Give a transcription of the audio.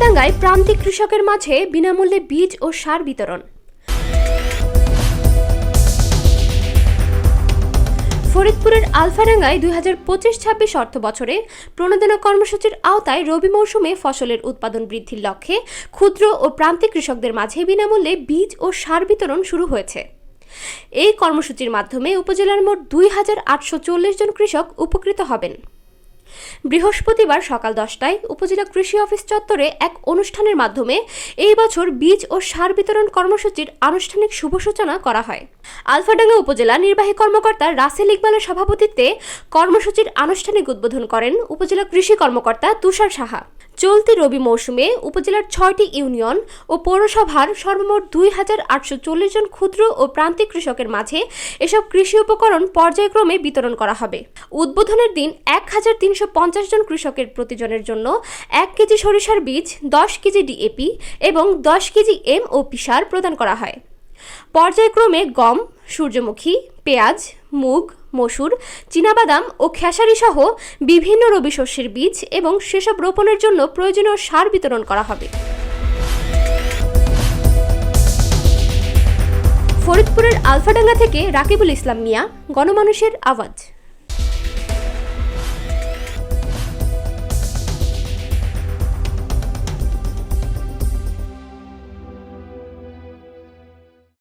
আলফাডাঙ্গায় প্রান্তিক কৃষকের মাঝে বিনামূল্যে বীজ ও সার বিতরণ। ফরিদপুরের আলফাডাঙ্গায় দুই হাজার পঁচিশ ছাব্বিশ অর্থ বছরে প্রণোদনা কর্মসূচির আওতায় রবি মৌসুমে ফসলের উৎপাদন বৃদ্ধির লক্ষ্যে ক্ষুদ্র ও প্রান্তিক কৃষকদের মাঝে বিনামূল্যে বীজ ও সার বিতরণ শুরু হয়েছে। এই কর্মসূচির মাধ্যমে উপজেলার মোট দুই হাজার আটশো চল্লিশ জন কৃষক উপকৃত হবেন। বৃহস্পতিবার সকাল দশটায় উপজেলা কৃষি অফিস চত্বরে এক অনুষ্ঠানের মাধ্যমে এই বছর বীজ ও সার বিতরণ কর্মসূচির আনুষ্ঠানিক শুভ সূচনা করা হয়। আলফাডাঙ্গা উপজেলা নির্বাহী কর্মকর্তা রাসেল ইকবালের সভাপতিত্বে কর্মসূচির আনুষ্ঠানিক উদ্বোধন করেন উপজেলা কৃষি কর্মকর্তা তুষার সাহা। চলতি রবি মৌসুমে উপজেলার ছয়টি ইউনিয়ন ও পৌরসভার সর্বমোট দুই হাজার আটশো চল্লিশ জন ক্ষুদ্র ও প্রান্তিক কৃষকের মাঝে এসব কৃষি উপকরণ পর্যায়ক্রমে বিতরণ করা হবে। উদ্বোধনের দিন এক হাজার তিনশো পঞ্চাশ জন কৃষকের প্রতিজনের জন্য এক কেজি সরিষার বীজ, দশ কেজি ডিএপি এবং দশ কেজি এম ও সার প্রদান করা হয়। পর্যায়ক্রমে গম, সূর্যমুখী, পেঁয়াজ, মুগ, মসুর, চীনাবাদাম ও খেসারি সহ বিভিন্ন রবি শস্যের বীজ এবং সেসব রোপণের জন্য প্রয়োজনীয় সার বিতরণ করা হবে। ফরিদপুরের আলফাডাঙ্গা থেকে রাকিবুল ইসলাম মিয়া, গণমানুষের আওয়াজ।